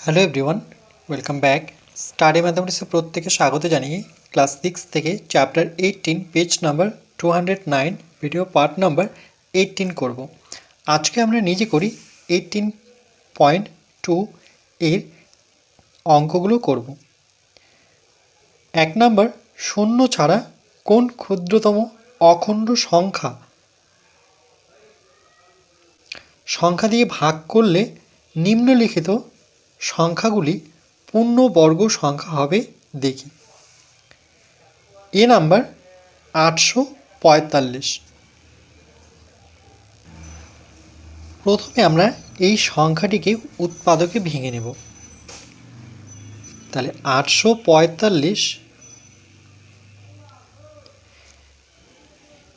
Hello everyone welcome back study ম্যাথামেটিক্সে প্রত্যেকে স্বাগত জানিয়ে ক্লাস সিক্স থেকে chapter eighteen page number two hundred nine video part number eighteen করব। আজকে আমরা নিজে করি এইটিন পয়েন্ট টু এর অঙ্কগুলো করব। এক নাম্বার শূন্য ছাড়া কোন ক্ষুদ্রতম অখণ্ড সংখ্যা? সংখ্যা দিয়ে ভাগ করলে নিম্নলিখিত সংখ্যাগুলি পূর্ণবর্গ সংখ্যা হবে দেখি। এ নাম্বার আটশো পঁয়তাল্লিশ। প্রথমে আমরা এই সংখ্যাটিকে উৎপাদকে ভেঙে নেব। তাহলে আটশো পঁয়তাল্লিশ।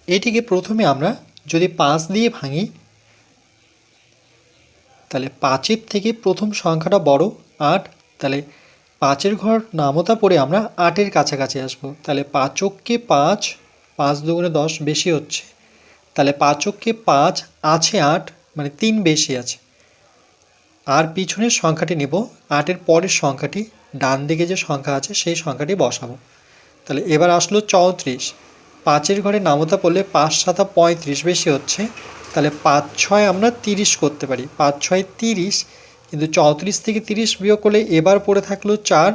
এটিকে প্রথমে আমরা যদি পাঁচ দিয়ে ভাঙি তাহলে পাঁচের থেকে প্রথম সংখ্যাটা বড়, আট। তাহলে পাঁচের ঘর নামতা পড়ে আমরা আটের কাছাকাছি আসব। তাহলে পাঁচককে পাঁচ পাঁচ দুগুণে দশ বেশি হচ্ছে। তাহলে পাঁচককে পাঁচ আছে আট মানে তিন বেশি আছে। আর পিছনের সংখ্যাটি নেব, আটের পরের সংখ্যাটি, ডান দিকে যে সংখ্যা আছে সেই সংখ্যাটি বসাবো। তাহলে এবার আসলো চৌত্রিশ। পাঁচের ঘরে নামতা পড়লে পাঁচ সাতা পঁয়ত্রিশ বেশি হচ্ছে। তাহলে পাঁচ ছয় আমরা তিরিশ করতে পারি। পাঁচ ছয় তিরিশ কিন্তু চৌত্রিশ থেকে তিরিশ বিয়োগ করলে এবার পড়ে থাকল চার।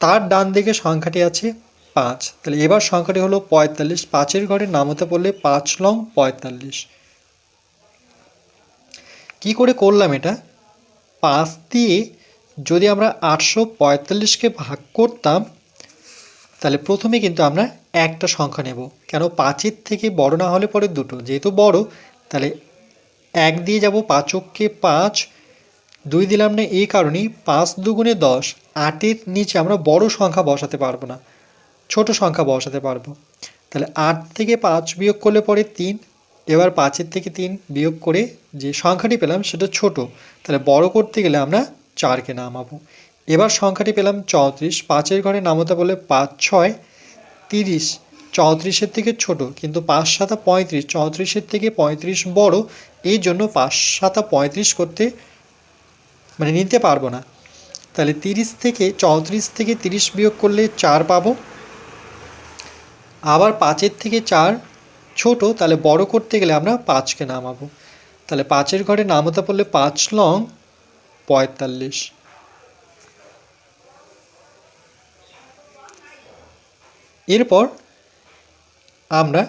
তার ডান দিকে সংখ্যাটি আছে পাঁচ। তাহলে এবার সংখ্যাটি হলো পঁয়তাল্লিশ। পাঁচের ঘরে নামতে পড়লে পাঁচ লং পঁয়তাল্লিশ। কি করে করলাম এটা? পাঁচ দিয়ে যদি আমরা আটশো পঁয়তাল্লিশকে ভাগ করতাম, তাহলে প্রথমে কিন্তু আমরা একটা সংখ্যা নেব। কেন? পাঁচের থেকে বড় না হলে পরে দুটো। যেহেতু বড় তাহলে এক দিয়ে যাব পাঁচককে পাঁচ। দুই দিলাম না এই কারণেই পাঁচ দুগুণে দশ, আটের নিচে আমরা বড় সংখ্যা বসাতে পারব না, ছোট সংখ্যা বসাতে পারব। তাহলে আট থেকে পাঁচ বিয়োগ করলে পরে তিন, এবার পাঁচের থেকে তিন বিয়োগ করে যে সংখ্যাটি পেলাম সেটা ছোট, তাহলে বড় করতে গেলে আমরা চারকে নামাবো। এবার সংখ্যাটি পেলাম চৌত্রিশ, পাঁচের ঘরে নামতে বলে পাঁচ, ছয়, তিরিশ চৌত্রিশের থেকে ছোট, কিন্তু পাঁচ সাতা পঁয়ত্রিশ, চৌত্রিশের থেকে পঁয়ত্রিশ বড়, এই জন্য পাঁচ সাতা পঁয়ত্রিশ করতে মানে নিতে পারব না। তাহলে তিরিশ থেকে, চৌত্রিশ থেকে তিরিশ বিয়োগ করলে চার পাবো। আবার পাঁচের থেকে চার ছোট, তাহলে বড় করতে গেলে আমরা পাঁচকে নামাবো। তাহলে পাঁচের ঘরে নামতে পড়লে পাঁচ লং পঁয়তাল্লিশ। এরপর আমরা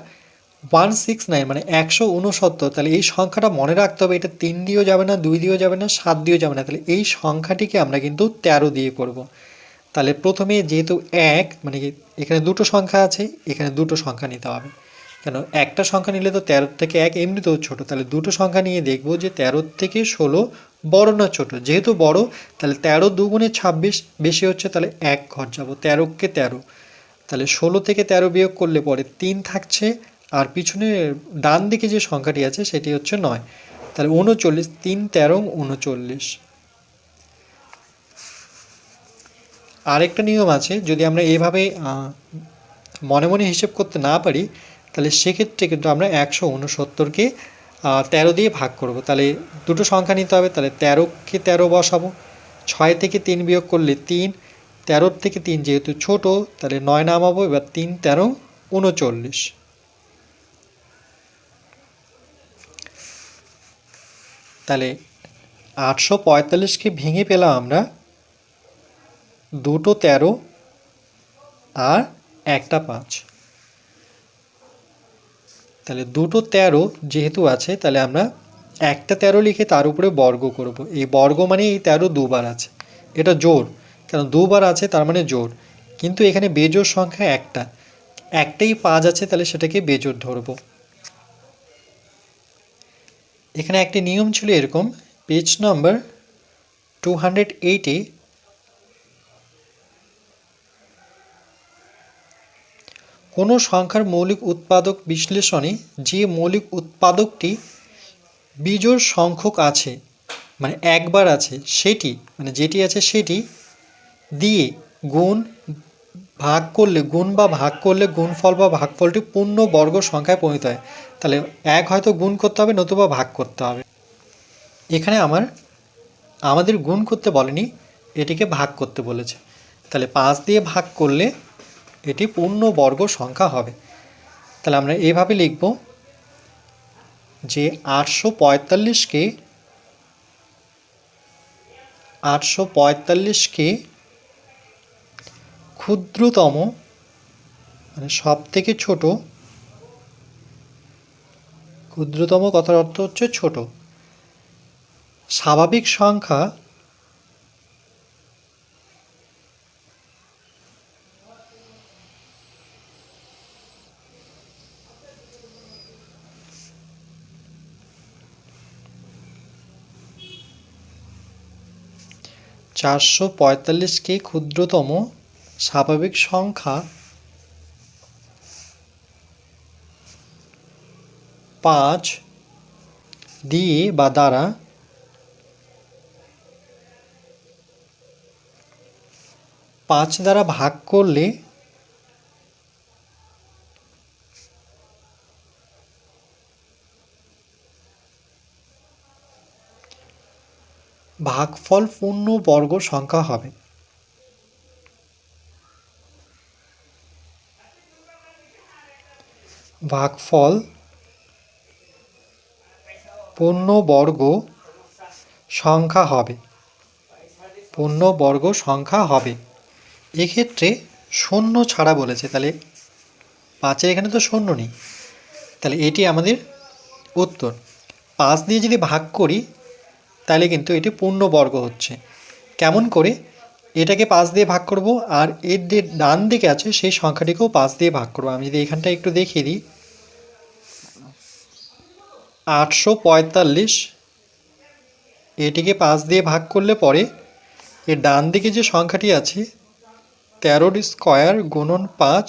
ওয়ান সিক্স নাইন মানে একশো উনসত্তর তাহলে এই সংখ্যাটা মনে রাখতে হবে, এটা তিন দিয়েও যাবে না, দুই দিয়েও যাবে না, সাত দিয়েও যাবে না, তাহলে এই সংখ্যাটিকে আমরা কিন্তু তেরো দিয়ে করব। তাহলে প্রথমে যেহেতু এক মানে এখানে দুটো সংখ্যা আছে, এখানে দুটো সংখ্যা নিতে হবে। কেন? একটা সংখ্যা নিলে তো তেরোর থেকে এক এমনিতেও ছোট, তাহলে দুটো সংখ্যা নিয়ে দেখব যে তেরোর থেকে ষোলো বড় না ছোট? যেহেতু বড়, তাহলে তেরো দুগুণে ছাব্বিশ বেশি হচ্ছে, তাহলে এক ঘর যাব, তেরোকে তেরো। তাহলে ষোলো থেকে তেরো বিয়োগ করলে পরে তিন থাকছে, আর পিছনে ডান দিকে যে সংখ্যাটি আছে সেটি হচ্ছে নয়। তাহলে উনচল্লিশ, তিন তেরো, উনচল্লিশ। আরেকটা নিয়ম আছে, যদি আমরা এভাবে মনে মনে হিসেব করতে না পারি, তাহলে সেক্ষেত্রে কিন্তু আমরা একশো উনসত্তরকে তেরো দিয়ে ভাগ করব। তাহলে দুটো সংখ্যা নিতে হবে, তাহলে তেরোকে তেরো বসাবো, ছয় থেকে তিন বিয়োগ করলে তিন তেরোর থেকে তিন যেহেতু ছোট, তাহলে নয় নামাবো, এবার তিন, তেরো, উনচল্লিশ। তাহলে আটশো পঁয়তাল্লিশকে ভেঙে পেলাম আমরা। দুটো তেরো আর একটা পাঁচ। তাহলে দুটো তেরো যেহেতু আছে, তাহলে আমরা একটা তেরো লিখে তার উপরে বর্গ করব। এই বর্গ মানে এই তেরো দুবার আছে। এটা জোর। কেন দুবার আছে তার মানে জোর। কিন্তু এখানে বেজোর সংখ্যা একটা। একটাই পাঁচ আছে তাহলে সেটাকে বেজোর ধরবো। এখানে একটি নিয়ম ছিল এরকম পেজ নম্বর টু হান্ড্রেড এইটে কোনো সংখ্যার মৌলিক উৎপাদক বিশ্লেষণে যে মৌলিক উৎপাদকটি বিজোড় সংখ্যক আছে মানে একবার আছে, সেটি মানে যেটি আছে সেটি দিয়ে গুণ ভাগ করলে, গুণ বা ভাগ করলে গুণফল বা ভাগফলটি পূর্ণ বর্গ সংখ্যায় পরিণত হয়। তাহলে এক হয়তো গুণ করতে হবে, নতুবা ভাগ করতে হবে। এখানে আমার, আমাদের গুণ করতে বলেনি, এটিকে ভাগ করতে বলেছে। তাহলে পাঁচ দিয়ে ভাগ করলে এটি পূর্ণ বর্গ সংখ্যা হবে। তাহলে আমরা এভাবে লিখব যে আটশো পঁয়তাল্লিশকে আটশো পঁয়তাল্লিশকে ক্ষুদ্রতম মানে সব থেকে ছোট, ক্ষুদ্রতম কথার অর্থ হচ্ছে ছোট। স্বাভাবিক সংখ্যা চারশো পঁয়তাল্লিশকে ক্ষুদ্রতম স্বাভাবিক সংখ্যা পাঁচ দিয়ে বা দ্বারা পাঁচ দ্বারা ভাগ করলে ভাগফল পূর্ণ বর্গ সংখ্যা হবে। ভাগফল পূর্ণবর্গ সংখ্যা হবে। পূর্ণবর্গ সংখ্যা হবে। এক্ষেত্রে শূন্য ছাড়া বলেছে, তাহলে পাঁচের এখানে তো শূন্য নেই। তাহলে এটি আমাদের উত্তর। পাঁচ দিয়ে যদি ভাগ করি, তাহলে কিন্তু এটি পূর্ণবর্গ হচ্ছে। কেমন করে? এটাকে পাঁচ দিয়ে ভাগ করব, আর এর যে ডান দিকে আছে, সেই সংখ্যাটিকেও পাঁচ দিয়ে ভাগ করব। আমি যদি এখানটা একটু দেখিয়ে দিই। আটশো পঁয়তাল্লিশ। এটিকে পাঁচ দিয়ে ভাগ করলে পরে এর ডান দিকে যে সংখ্যাটি আছে তেরোর স্কয়ার গুণন পাঁচ,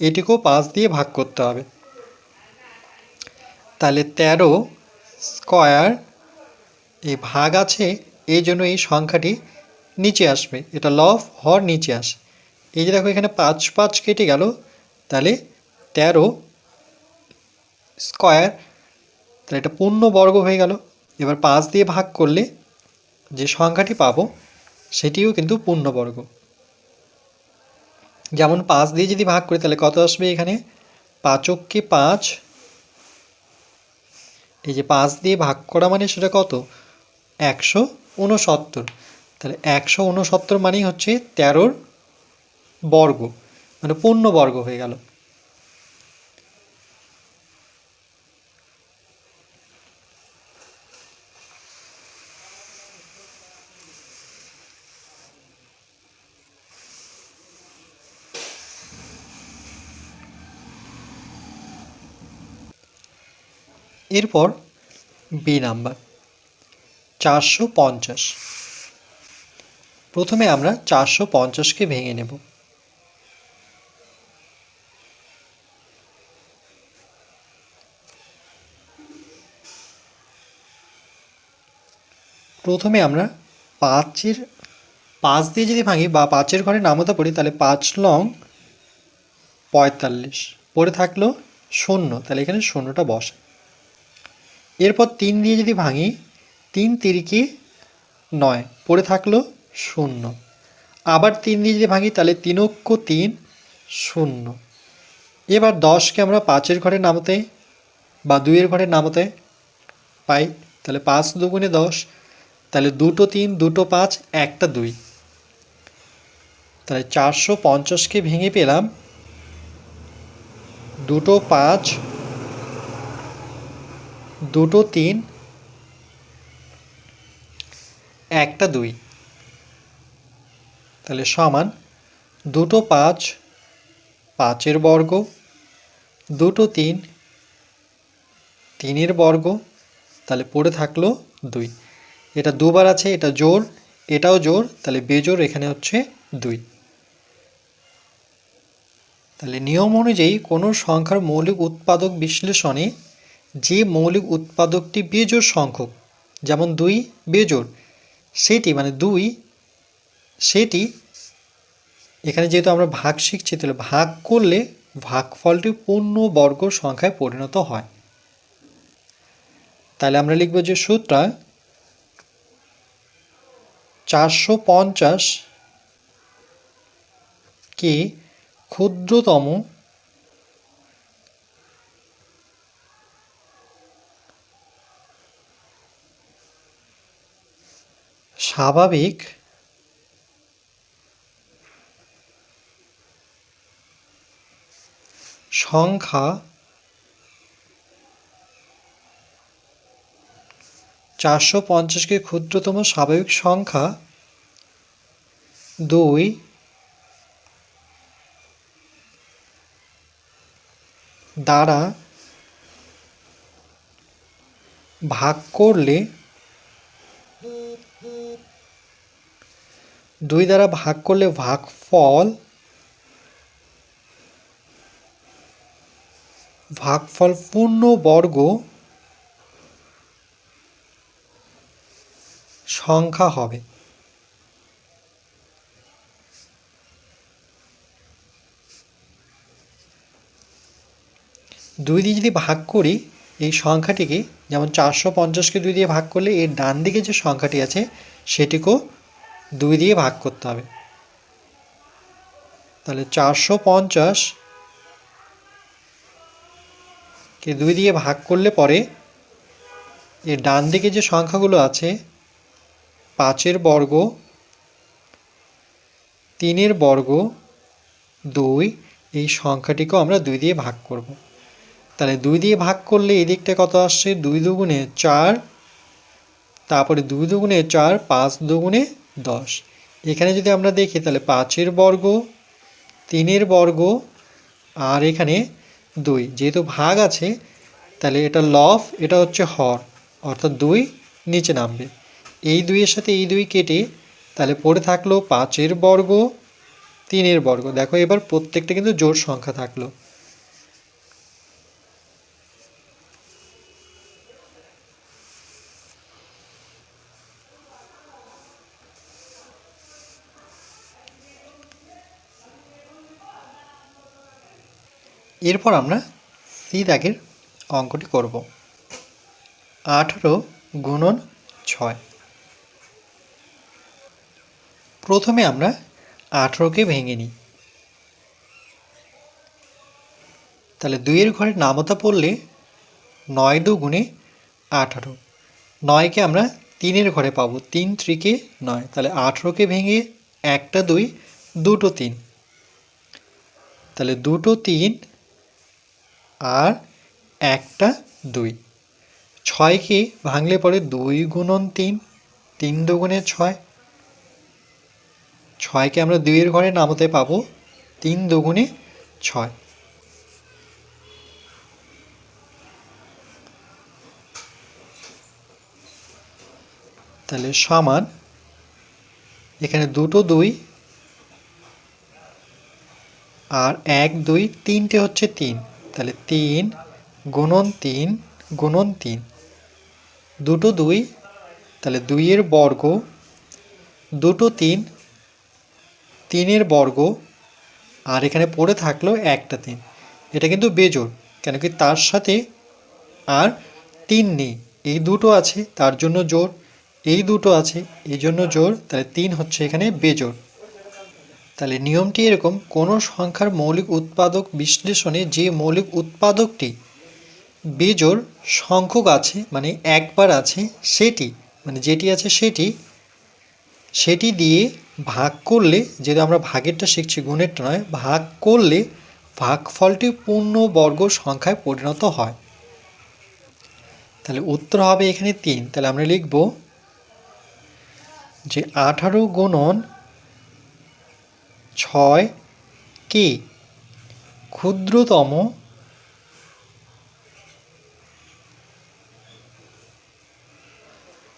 এটিকেও পাঁচ দিয়ে ভাগ করতে হবে। তাহলে তেরো স্কয়ার এই ভাগ আছে, এই জন্য এই সংখ্যাটি নিচে আসবে। এটা লভ হর নিচে আসে। এই যে দেখো এখানে পাঁচ পাঁচ কেটে গেল, তাহলে তেরো স্কয়ার তাহলে এটা পূর্ণ বর্গ হয়ে গেল। এবার পাঁচ দিয়ে ভাগ করলে যে সংখ্যাটি পাবো, সেটিও কিন্তু পূর্ণবর্গ যেমন পাঁচ দিয়ে যদি ভাগ করি, তাহলে কত আসবে এখানে? পাঁচককে পাঁচ। এই যে পাঁচ দিয়ে ভাগ করা মানে সেটা কত? একশো উনসত্তর তাহলে একশো উনসত্তর মানেই হচ্ছে তেরোর বর্গ মানে পূর্ণ বর্গ হয়ে গেল। এরপর বি নাম্বার, চারশো পঞ্চাশ। প্রথমে আমরা চারশো পঞ্চাশকে ভেঙে নেব। প্রথমে আমরা পাঁচের, পাঁচ দিয়ে যদি ভাঙি বা পাঁচের ঘরে নামতা পড়ি, তাহলে পাঁচ লং পঁয়তাল্লিশ। পড়ে থাকল শূন্য, তাহলে এখানে শূন্যটা বসে। এরপর তিন দিয়ে যদি ভাঙি, তিন তিরিকে নয়, পড়ে থাকল শূন্য। আবার তিন দিয়ে যদি ভাঙি, তাহলে তিনক্ষ তিন, শূন্য। এবার দশকে আমরা পাঁচের ঘরে নামতে বা দুইয়ের ঘরে নামতে পাই, তাহলে পাঁচ দুগুণে দশ, তাহলে দুটো তিন, দুটো পাঁচ, একটা দুই। তাহলে চারশো পঞ্চাশকে ভেঙে পেলাম দুটো পাঁচ দুটো তিন, একটা দুই। তাহলে সমান দুটো পাঁচ, পাঁচের বর্গ, দুটো তিন, তিনের বর্গ, তাহলে পড়ে থাকল দুই। এটা দুবার আছে, এটা জোর, এটাও জোর, তাহলে বেজোর এখানে হচ্ছে দুই। তাহলে নিয়ম অনুযায়ী কোনো সংখ্যার মৌলিক উৎপাদক বিশ্লেষণে যে মৌলিক উৎপাদকটি বেজোড় সংখ্যক, যেমন দুই বেজোড়, সেটি মানে দুই, সেটি এখানে যেহেতু আমরা ভাগ শিখছি, তাহলে ভাগ করলে ভাগফলটি পূর্ণ বর্গ সংখ্যায় পরিণত হয়। তাহলে আমরা লিখব যে সূত্রা চারশো পঞ্চাশ কে ক্ষুদ্রতম স্বাভাবিক সংখ্যা চারশো পঞ্চাশকে ক্ষুদ্রতম স্বাভাবিক সংখ্যা দুই দ্বারা ভাগ করলে দুই দ্বারা ভাগ করলে ভাগফল ভাগফল পূর্ণ বর্গ সংখ্যা হবে। দুই দিয়ে যদি ভাগ করি এই সংখ্যাটিকে যেমন চারশো পঞ্চাশকে দুই দিয়ে ভাগ করলে এর ডান দিকে যে সংখ্যাটি আছে, সেটিকেও দুই দিয়ে ভাগ করতে হবে। তাহলে চারশো পঞ্চাশ কে দুই দিয়ে ভাগ করলে পরে এর ডান দিকে যে সংখ্যাগুলো আছে, পাঁচের বর্গ, তিনের বর্গ, দুই, এই সংখ্যাটিকেও আমরা দুই দিয়ে ভাগ করব। তাহলে দুই দিয়ে ভাগ করলে এই দিকটা কত আসছে? দুই দুগুণে চার, তারপরে দুই দুগুণে চার, পাঁচ দুগুণে দশ। এখানে যদি আমরা দেখি, তাহলে পাঁচের বর্গ, তিনের বর্গ, আর এখানে দুই। যেহেতু ভাগ আছে, তাহলে এটা লফ, এটা হচ্ছে হর, অর্থাৎ দুই নিচে নামবে। এই দুইয়ের সাথে এই দুই কেটে, তাহলে পড়ে থাকল পাঁচের বর্গ, তিনের বর্গ। দেখো এবার প্রত্যেকটা কিন্তু জোর সংখ্যা থাকল। এরপর আমরা সি দাগের অঙ্কটি করব। আঠারো গুণন ছয়। প্রথমে আমরা আঠেরোকে ভেঙে নিই। তাহলে দুইয়ের ঘরে নামতা পড়লে নয় দু গুণে আঠারো। নয়কে আমরা তিনের ঘরে পাবো, তিন ত্রিকে নয়। তাহলে আঠেরোকে ভেঙে একটা দুই, দুটো তিন। তাহলে দুটো তিন আর একটা দুই। ছয়কে ভাঙলে পরে দুই গুণন তিন? তিন দুগুণে ছয়। ছয়কে আমরা দুইয়ের ঘরে নামতে পাবো? তিন দুগুণে ছয়। তাহলে সমান এখানে দুটো দুই আর এক দুই তিনটে হচ্ছে তিন। তাহলে তিন গুণন তিন গুণন তিন। দুটো দুই, তাহলে দুইয়ের বর্গ। দুটো তিন, তিনের বর্গ। আর এখানে পড়ে থাকল একটা তিন। এটা কিন্তু বেজোর কেন কি তার সাথে আর তিন নেই। এই দুটো আছে, তার জন্য জোর এই দুটো আছে, এই জন্য জোর তাহলে তিন হচ্ছে এখানে বেজোড়। তাহলে নিয়মটি এরকম, কোনো সংখ্যার মৌলিক উৎপাদক বিশ্লেষণে যে মৌলিক উৎপাদকটি বেজোর সংখ্যক আছে মানে একবার আছে, সেটি মানে যেটি আছে সেটি সেটি দিয়ে ভাগ করলে যেটা আমরা ভাগেরটা শিখছি, গুণেরটা নয়, ভাগ করলে ভাগফলটি পূর্ণ বর্গ সংখ্যায় পরিণত হয়। তাহলে উত্তর হবে এখানে তিন, তাহলে আমরা লিখব যে আঠারো গুণন ছয় কে? ক্ষুদ্রতম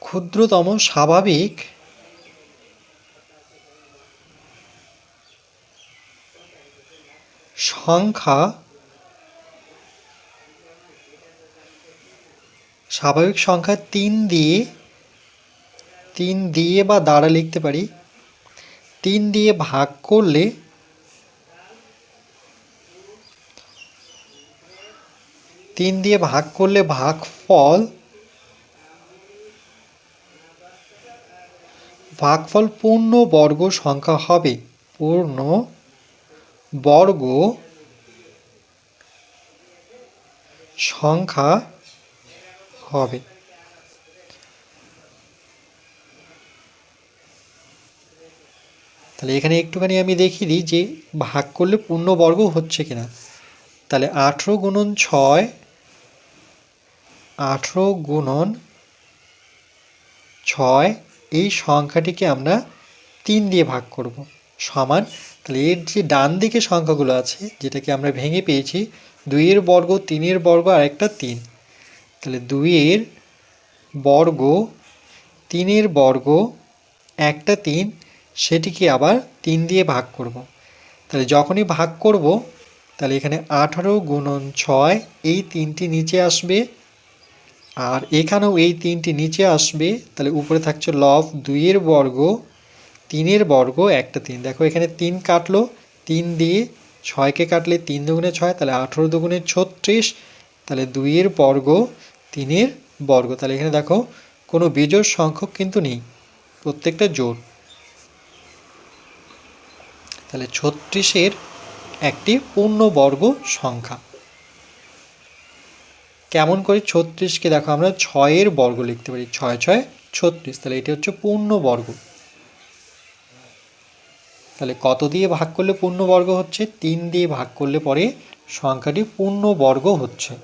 ক্ষুদ্রতম স্বাভাবিক সংখ্যা স্বাভাবিক সংখ্যা তিন দিয়ে তিন দিয়ে বা দ্বারা লিখতে পারি। তিন দিয়ে ভাগ করলে তিন দিয়ে ভাগ করলে ভাগ ফল ভাগফল পূর্ণ বর্গ সংখ্যা হবে। পূর্ণ বর্গ সংখ্যা হবে। তাহলে এখানে একটুখানি আমি দেখিয়ে দিই যে ভাগ করলে পূর্ণবর্গ হচ্ছে কিনা। তাহলে আঠেরো গুণন ছয়, আঠেরো গুণন ছয়, এই সংখ্যাটিকে আমরা তিন দিয়ে ভাগ করব সমান। তাহলে এর যে ডান দিকে সংখ্যাগুলো আছে, যেটাকে আমরা ভেঙে পেয়েছি, দুইয়ের বর্গ, তিনের বর্গ, আর একটা তিন। তাহলে দুইয়ের বর্গ, তিনের বর্গ, একটা তিন সেটিকে আবার তিন দিয়ে ভাগ করব। তাহলে যখনই ভাগ করব, তাহলে এখানে আঠারো গুণন ছয়, এই তিনটি নিচে আসবে। আর এখানেও এই তিনটি নিচে আসবে, তাহলে উপরে থাকছে লব দুইয়ের বর্গ, তিনের বর্গ একটা তিন। দেখো এখানে তিন কাটলো, তিন দিয়ে ছয়কে কাটলে তিন দুগুণে ছয়, তাহলে আঠেরো দুগুণে ছত্রিশ, তাহলে দুইয়ের বর্গ, তিনের বর্গ। তাহলে এখানে দেখো কোনো বিজোড় সংখ্যক কিন্তু নেই, প্রত্যেকটা জোড়। তাহলে ছত্রিশের একটি পূর্ণবর্গ সংখ্যা। কেমন করে ছত্রিশকে দেখো আমরা ছয়ের বর্গ লিখতে পারি, ছয় ছয়, ছত্রিশ। তাহলে এটি হচ্ছে পূর্ণবর্গ। তাহলে কত দিয়ে ভাগ করলে পূর্ণবর্গ হচ্ছে? তিন দিয়ে ভাগ করলে পরে সংখ্যাটি পূর্ণবর্গ হচ্ছে।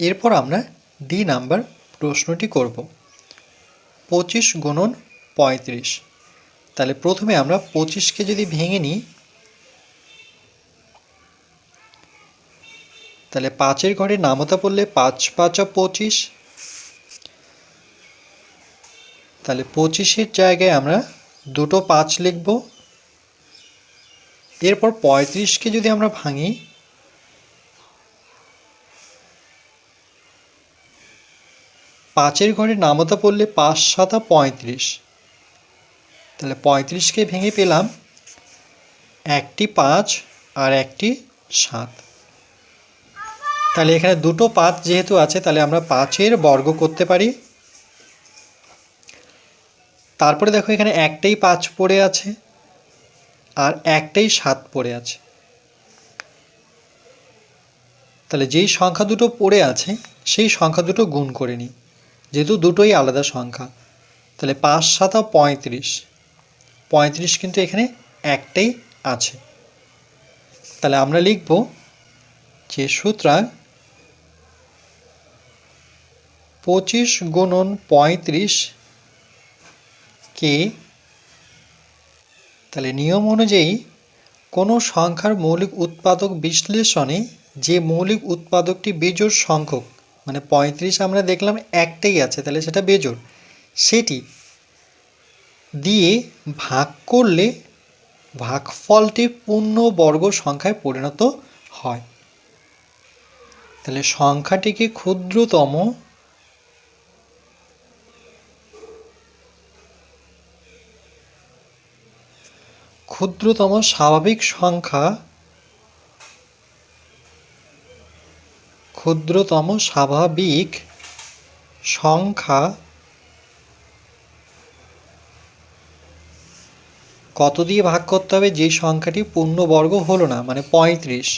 এরপর আমরা ডি নাম্বার প্রশ্নটি করব। পঁচিশ গুণন পঁয়ত্রিশ। তাহলে প্রথমে আমরা পঁচিশকে যদি ভেঙে নিই, তাহলে পাঁচের ঘরে নামতা পড়লে পাঁচ, পাঁচা পঁচিশ, তাহলে পঁচিশের জায়গায় আমরা দুটো পাঁচ লিখব। এরপর পঁয়ত্রিশকে যদি আমরা ভাঙি, পাঁচের ঘরে নামতা পড়লে পাঁচ, সাতা পঁয়ত্রিশ। তাহলে পঁয়ত্রিশকে ভেঙে পেলাম। একটি পাঁচ আর একটি সাত। তাহলে এখানে দুটো পাঁচ যেহেতু আছে, তাহলে আমরা পাঁচের বর্গ করতে পারি। তারপরে দেখো এখানে একটাই পাঁচ পড়ে আছে আর একটাই সাত পড়ে আছে। তাহলে যেই সংখ্যা দুটো পড়ে আছে, সেই সংখ্যা দুটো গুণ করে নিই। যেহেতু দুটোই আলাদা সংখ্যা, তাহলে পাঁচ সাতা পঁয়ত্রিশ। পঁয়ত্রিশ কিন্তু এখানে একটাই আছে। তাহলে আমরা লিখব যে সুতরাং পঁচিশ গুণন পঁয়ত্রিশ কে, তাহলে নিয়ম অনুযায়ী কোনো সংখ্যার মৌলিক উৎপাদক বিশ্লেষণে যে মৌলিক উৎপাদকটি বেজোড় সংখ্যক মানে পঁয়ত্রিশ আমরা দেখলাম একটাই আছে, তাহলে সেটা বেজোড়। সেটি দিয়ে ভাগ করলে ভাগফলটি পূর্ণ বর্গ সংখ্যায় পরিণত হয়। তাহলে সংখ্যাটিকে ক্ষুদ্রতম ক্ষুদ্রতম স্বাভাবিক সংখ্যা ক্ষুদ্রতম স্বাভাবিক সংখ্যা কত দিয়ে ভাগ করতে হবে? যে সংখ্যাটি পূর্ণবর্গ হলো না মানে পঁয়ত্রিশ।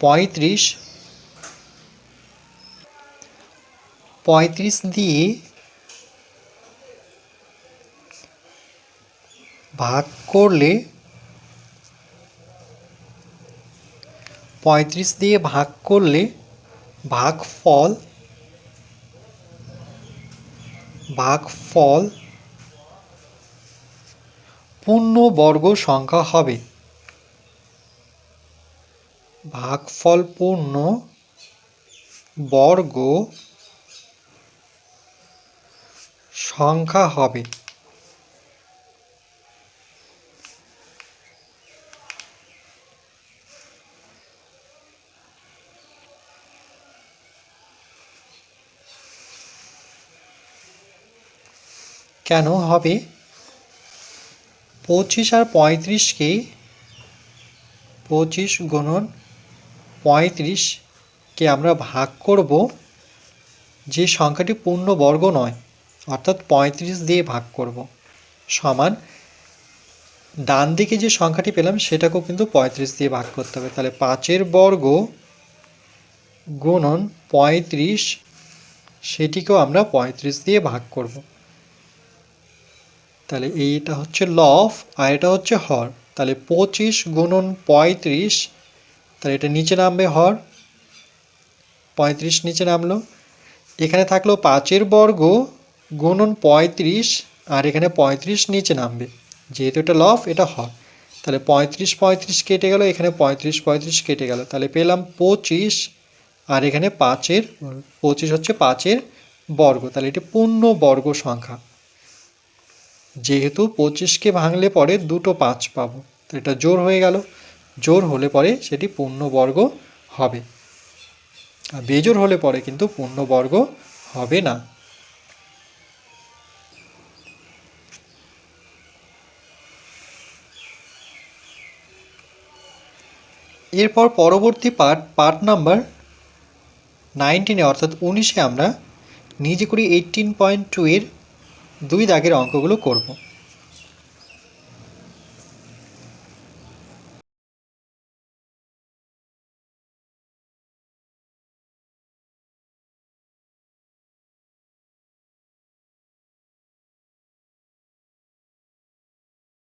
পঁয়ত্রিশ। পঁয়ত্রিশ দিয়ে ভাগ করলে পঁয়ত্রিশ দিয়ে ভাগ করলে ভাগফল ভাগফল পূর্ণবর্গ সংখ্যা হবে। ভাগফল পূর্ণ বর্গ সংখ্যা হবে। কেন হবে? পঁচিশ আর পঁয়ত্রিশকে পঁচিশ গুণন পঁয়ত্রিশকে আমরা ভাগ করব যে সংখ্যাটি পূর্ণবর্গ নয়, অর্থাৎ পঁয়ত্রিশ দিয়ে ভাগ করব। সমান ডান দিকে যে সংখ্যাটি পেলাম সেটাকেও কিন্তু পঁয়ত্রিশ দিয়ে ভাগ করতে হবে। তাহলে পাঁচের বর্গ গুণন পঁয়ত্রিশ, সেটিকেও আমরা পঁয়ত্রিশ দিয়ে ভাগ করব। তাহলে এইটা হচ্ছে লফ আর এটা হচ্ছে হর। তাহলে পঁচিশ গুণন পঁয়ত্রিশ, তাহলে এটা নিচে নামবে হর। পঁয়ত্রিশ নিচে নামলো। এখানে থাকল পাঁচের বর্গ গুণন পঁয়ত্রিশ, আর এখানে পঁয়ত্রিশ নিচে নামবে। যেহেতু এটা লফ এটা হর। তাহলে পঁয়ত্রিশ পঁয়ত্রিশ কেটে গেল, এখানে পঁয়ত্রিশ পঁয়ত্রিশ কেটে গেল। তাহলে পেলাম পঁচিশ, আর এখানে পাঁচের, পঁচিশ হচ্ছে পাঁচের বর্গ। তাহলে এটি পূর্ণ বর্গ সংখ্যা। যেহেতু পঁচিশকে ভাঙলে পরে দুটো পাঁচ পাবো। তো এটা জোর হয়ে গেল। জোর হলে পরে সেটি পূর্ণবর্গ হবে। আর বেজোর হলে পরে কিন্তু পূর্ণবর্গ হবে না। এরপর পরবর্তী পার্ট পার্ট নাম্বার নাইনটিনে, অর্থাৎ উনিশে আমরা নিজে করি এইটিন পয়েন্ট টু এর দুই দাগের অঙ্কগুলো করব।